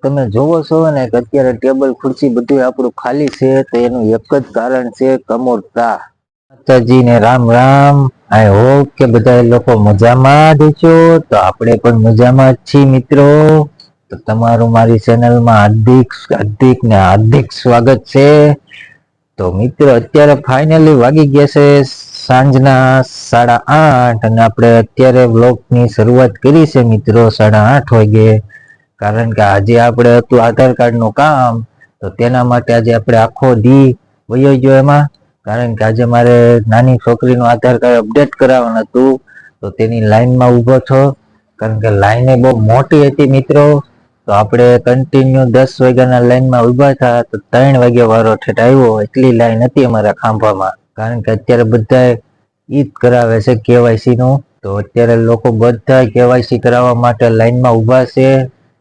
તમે જોવો છો ને કે અત્યારે ટેબલ, ખુરશી બધું આપણું ખાલી છે તો એનું એક જ કારણ છે કમોરતા માતાજી ને રામ રામ. આઈ હોપ કે બધા લોકો મજામાં જ છો. તો આપણે પણ મજામાં જ છીએ મિત્રો. તો તમારું મારી ચેનલમાં હાર્દિક હાર્દિક ને હાર્દિક સ્વાગત છે. તો મિત્રો, અત્યારે ફાઇનલી વાગી ગયા છે સાંજના સાડા આઠ અને આપણે અત્યારે બ્લોગની શરૂઆત કરી છે મિત્રો, સાડા આઠ વાગે. કારણ કે આજે આપણે હતું આધાર કાર્ડનું કામ, તો તેના માટે આજે આપણે આખો દી વયો ગયો એમાં. કારણ કે આજે મારે નાની છોકરીનું આધાર કાર્ડ અપડેટ કરાવવાનું હતું, તો તેની લાઈનમાં ઊભો છો. કારણ કે લાઈન બહુ મોટી હતી મિત્રો. તો આપણે કન્ટિન્યુ દસ વાગ્યાના લાઈનમાં ઊભા હતા તો ત્રણ વાગ્યા વારો ઠેઠ આવ્યો. એટલી લાઈન હતી અમારા ખાંભામાં. કારણ કે અત્યારે બધા ઈદ કરાવે છે કેવાયસી નું તો અત્યારે લોકો બધા કેવાયસી કરાવવા માટે લાઈનમાં ઊભા છે.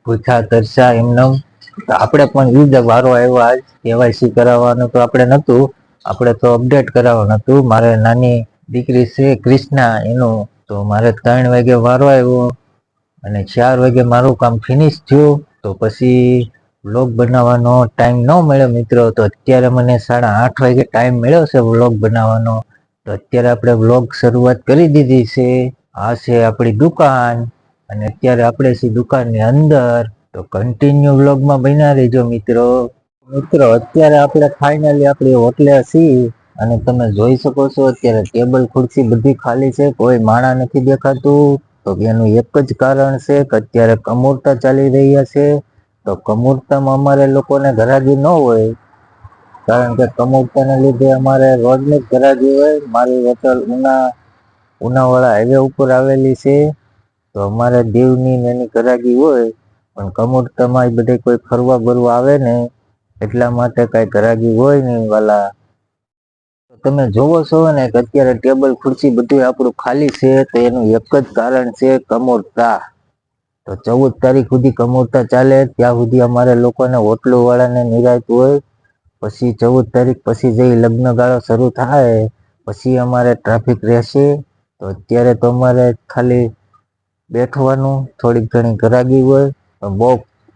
ભૂખા, તરસા એમનેમ. આપણે પણ ઈદ વારો આવ્યો આજ કેવાયસી કરાવવાનું તો આપણે નહોતું. આપણે તો અપડેટ કરાવવાનું હતું મારે નાની દીકરી છે, ક્રિષ્ના, એનું. તો મારે ત્રણ વાગે વારો આવ્યો અને ચાર વાગે મારું કામ ફિનિશ થયું. તો પછી વ્લોગ બનાવવાનો ટાઈમ ન મળ્યો મિત્રો. તો અત્યારે મને સાડા આઠ વાગે ટાઈમ મળ્યો છે વ્લોગ બનાવવાનો. તો અત્યારે આપણે વ્લોગ શરૂઆત કરી દીધી છે. આ છે આપણી દુકાન. અને અત્યારે આપણે છીએ દુકાનની અંદર. તો કન્ટિન્યુ વ્લોગમાં બન્યા રહેજો મિત્રો. મિત્રો, અત્યારે આપણે ફાઇનલી આપણી હોટલે છીએ અને તમે જોઈ શકો છો અત્યારે ટેબલ ખુરશી બધી ખાલી છે, કોઈ માણા નથી દેખાતું. તો એનું એક જ કારણ છે કે અત્યારે કમૂરતા ચાલી રહ્યા છે. તો કમૂરતામાં અમારે લોકોને ઘરાગી ન હોય. કારણ કે કમૂરતાને લીધે અમારે રોજની જ ઘરાગી હોય. મારી હોટલ ઉના, ઉનાવાળા હાઈવે ઉપર આવેલી છે. તો અમારે દીવની એની ઘરાગી હોય, પણ કમૂરતામાં એ બધે કોઈ ફરવા બરવા આવે ને, એટલા માટે કઈ કરાગી હોય નહીં વાલા. તમે જોવો છો ને કે અત્યારે ટેબલ, ખુરશી બધું આપણું ખાલી છે, તો એનું એક જ કારણ છે કમોરતા તો ચૌદ તારીખ સુધી કમોરતા ચાલે, ત્યાં સુધી અમારે લોકોને હોટલો વાળાને નિરાશ હોય, પછી ચૌદ તારીખ પછી જઈ લગ્ન ગાળો શરૂ થાય, પછી અમારે ટ્રાફિક રહેશે, તો અત્યારે તો અમારે ખાલી બેઠવાનું થોડીક ઘણી ઘરાગી હોય, પણ બહુ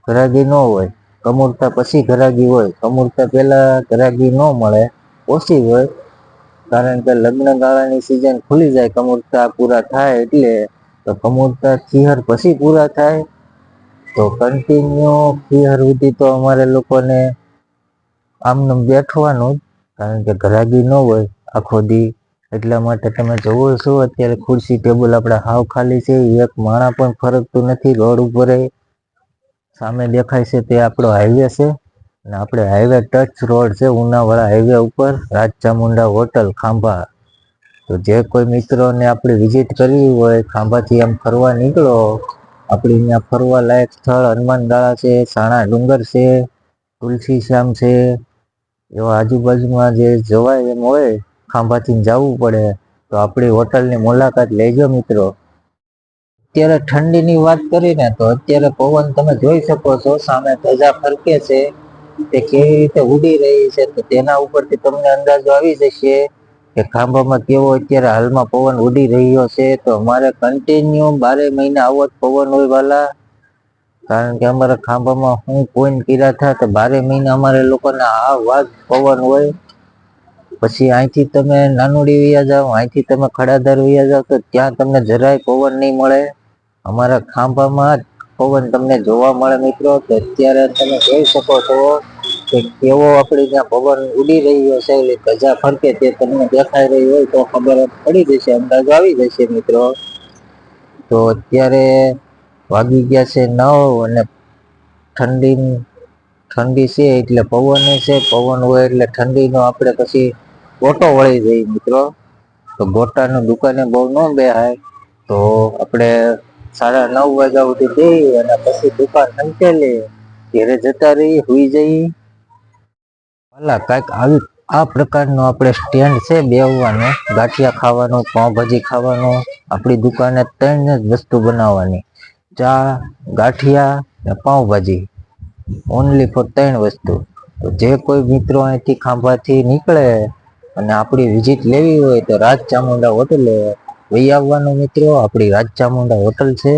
ઘરાગી ન હોય. કમૂરતા પછી ઘરાગી હોય. કમૂરતા પહેલાં ઘરાગી ન મળે, ઓછી હોય. કારણ કે લગ્ન ગાળાની સિઝન ખુલી જાય, કમૂરતા પૂરા થાય એટલે તો કમૂરતા ખીહર પછી પૂરા થાય. તો કન્ટિન્યુ ખીહર સુધી તો અમારે લોકોને આમનું બેઠવાનું જ, કારણ કે ઘરાગી ન હોય આખો દી. એટલા માટે તમે જોવો છો, અત્યારે ખુરશી ટેબલ આપણે હાવ ખાલી છે, એક માણા પણ ફરકતું નથી, રોડ ઉપર સામે દેખાય છે તે આપણો હાઈવે છે. અને આપણે હાઈવે ટચ રોડ છે, ઉનાવાળા હાઈવે ઉપર રાજ ચામુંડા હોટલ, ખાંભા. તો જે કોઈ મિત્રોને આપણે વિઝિટ કરવી હોય, ખાંભાથી આમ ફરવા નીકળો, આપણે અહીંયા ફરવા લાયક સ્થળ હનુમાન દાળા છે, સાણા ડુંગર છે તુલસી શ્યામ છે, એવા આજુબાજુમાં જે જવાય એમ હોય ખાંભાથી જવું પડે. તો આપણી હોટલની મુલાકાત લેજો મિત્રો. અત્યારે ઠંડીની વાત કરીને તો અત્યારે પવન તમે જોઈ શકો છો, સામે ધજા ફરકે છે. તે કેવી રીતે ઉડી રહી છે તો તેના ઉપરથી તમને અંદાજો આવી જશે કે ખાંભામાં કેવો અત્યારે હાલમાં પવન ઉડી રહ્યો છે. તો અમારે કન્ટિન્યુ બારે મહિને આવો જ પવન હોય વાલા. કારણ કે અમારા ખાંભામાં હું પોઈન્ટ કર્યા થા તો બારે મહિને અમારે લોકોને આ વાત પવન હોય. પછી અહીંથી તમે નાનુડી વયા જાઓ, અહીંથી તમે ખડાદર વ્યા જાઓ, તો ત્યાં તમને જરાય પવન નહીં મળે. અમારા ખાંભામાં પવન તમને જોવા મળે મિત્રો, તો અત્યારે તમે જોઈ શકો છો કે કેવો આપણે ત્યાં પવન ઉડી રહ્યો છે એટલે ધજા ફરકે તે તમને દેખાઈ રહી હોય તો ખબર પડી જશે, અંદાજો આવી જશે મિત્રો. તો અત્યારે વાગી ગયા છે નવ અને ઠંડી ઠંડી છે એટલે પવન છે, પવન હોય એટલે ઠંડીનો આપણે પછી ગોટો વળી જઈ મિત્રો. તો ગોટાનું દુકાને બહુ ન બેહાય. તો આપણે સાડા નવ વાગ્યા સુધી જઈએ અને પછી દુકાન સંકેલી ઘેરે જતા રહીએ, હુઈ જઈ ભલા કાંઈક આવી, આ પ્રકારનો આપણે સ્ટેન્ડ છે બેહવાનું. ગાંઠિયા ખાવાનું, પાઉંભાજી ખાવાનું. આપણી દુકાને ત્રણ જ વસ્તુ બનાવવાની. ચા, ગાંઠિયા ને પાઉંભાજી. ઓનલી ફોર ત્રણ વસ્તુ. તો જે કોઈ મિત્રો અહીંથી ખાંભાથી નીકળે અને આપણી વિઝિટ લેવી હોય તો રાજ ચામુંડા હોટલે વહી આવવાનું મિત્રો આપણી રાજ ચામુંડા હોટલ છે.